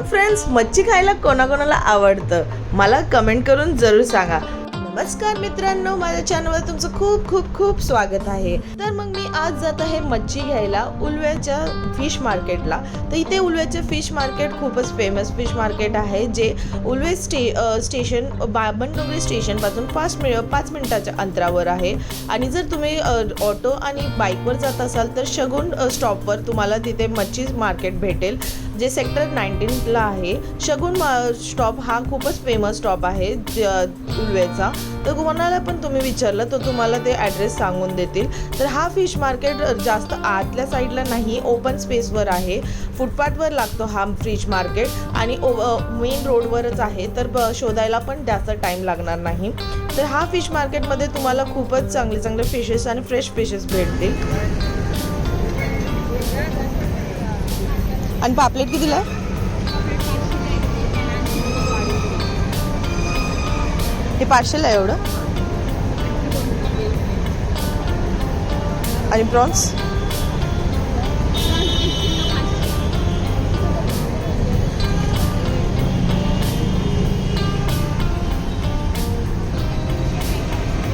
Friends मच्छी खायला कोणाकोणाला आवडतं? मला कमेंट करून जरूर सांगा. नमस्कार मित्रांनो माझ्या चॅनलवर तुमचं खूप खूप खूप स्वागत आहे. तर मग मी आज जात आहे मच्छी घ्यायला उलव्याच्या फिश मार्केटला तर इथे उलव्याचे फिश मार्केट खूपच फेमस फिश मार्केट आहे जे उलवे स्टे स्टेशन बाबनडोंगरी स्टेशनपासून पाच मिळ पाच मिनिटाच्या अंतरावर आहे. आणि जर तुम्ही ऑटो आणि बाईकवर जात असाल तर शगुन स्टॉपवर तुम्हाला तिथे मच्छी मार्केट भेटेल. जे सेक्टर नाईन्टीनला आहे शगुन स्टॉप हा खूपच फेमस स्टॉप आहे ज- उलवेचा तर कोणाला पण तुम्ही विचारलं तर तुम्हाला ते ॲड्रेस सांगून देतील. तर हा फिश मार्केट जास्त आतल्या साईडला नाही ओपन स्पेसवर आहे. फुटपाथवर लागतो हा फिश मार्केट आणि ओ मेन रोडवरच आहे. तर ब- शोधायला पण जास्त टाईम लागणार नाही. तर हा फिश मार्केटमध्ये तुम्हाला खूपच चांगले चांगले फिशेस आणि फ्रेश फिशेस भेटतील. आणि पापलेट कितीला आहे? हे पार्सल आहे एवढं? आणि प्रॉन्स?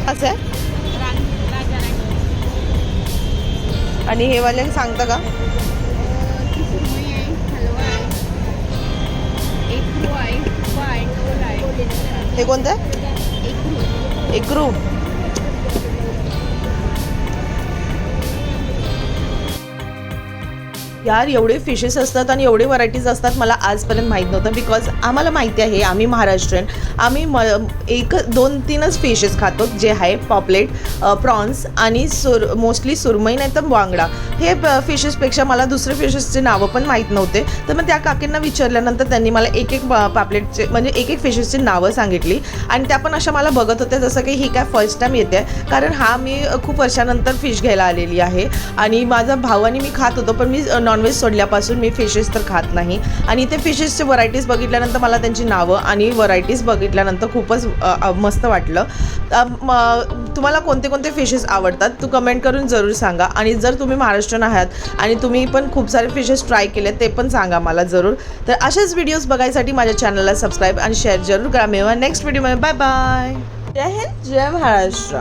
असं आहे? आणि हे वाले सांगता का? हे कोणतं आहे एकरू यार एवढे फिशेस असतात आणि एवढे व्हरायटीज असतात मला आजपर्यंत माहीत नव्हतं बिकॉज आम्हाला माहिती आहे आम्ही महाराष्ट्रीयन. आम्ही म एक दोन तीनच फिशेस खातो जे आहे पॉपलेट प्रॉन्स आणि सुर मोस्टली सुरमई नाही तर वांगडा. हे फिशेसपेक्षा मला दुसरे फिशेसचे नावं पण माहीत नव्हते. तर मग त्या काकींना विचारल्यानंतर त्यांनी मला एक एक पापलेटचे म्हणजे एक एक फिशेसची नावं सांगितली. आणि त्या पण अशा मला बघत होत्या जसं की ही काय फर्स्ट टाईम येते. कारण हा मी खूप वर्षानंतर फिश घ्यायला आलेली आहे. आणि माझा भाऊ आणि मी खात होतो पण मी नॉनव्हेज सोडल्यापासून मी फिशेस तर खात नाही. आणि ते फिशेसचे व्हरायटीज बघितल्यानंतर मला त्यांची नावं आणि व्हरायटीज बघितल्यानंतर खूपच मस्त वाटलं. तुम्हाला कोणते कोणते फिशेस आवडतात तू कमेंट करून जरूर सांगा. आणि जर तुम्ही महाराष्ट्रन आहात आणि तुम्ही पण खूप सारे फिशेस ट्राय केले ते पण सांगा मला जरूर. तर असेच व्हिडिओज बघायसाठी माझ्या चॅनलला सबस्क्राईब आणि शेअर जरूर करा. मिळवा नेक्स्ट व्हिडिओमध्ये बाय बाय जय हिंद जय महाराष्ट्र.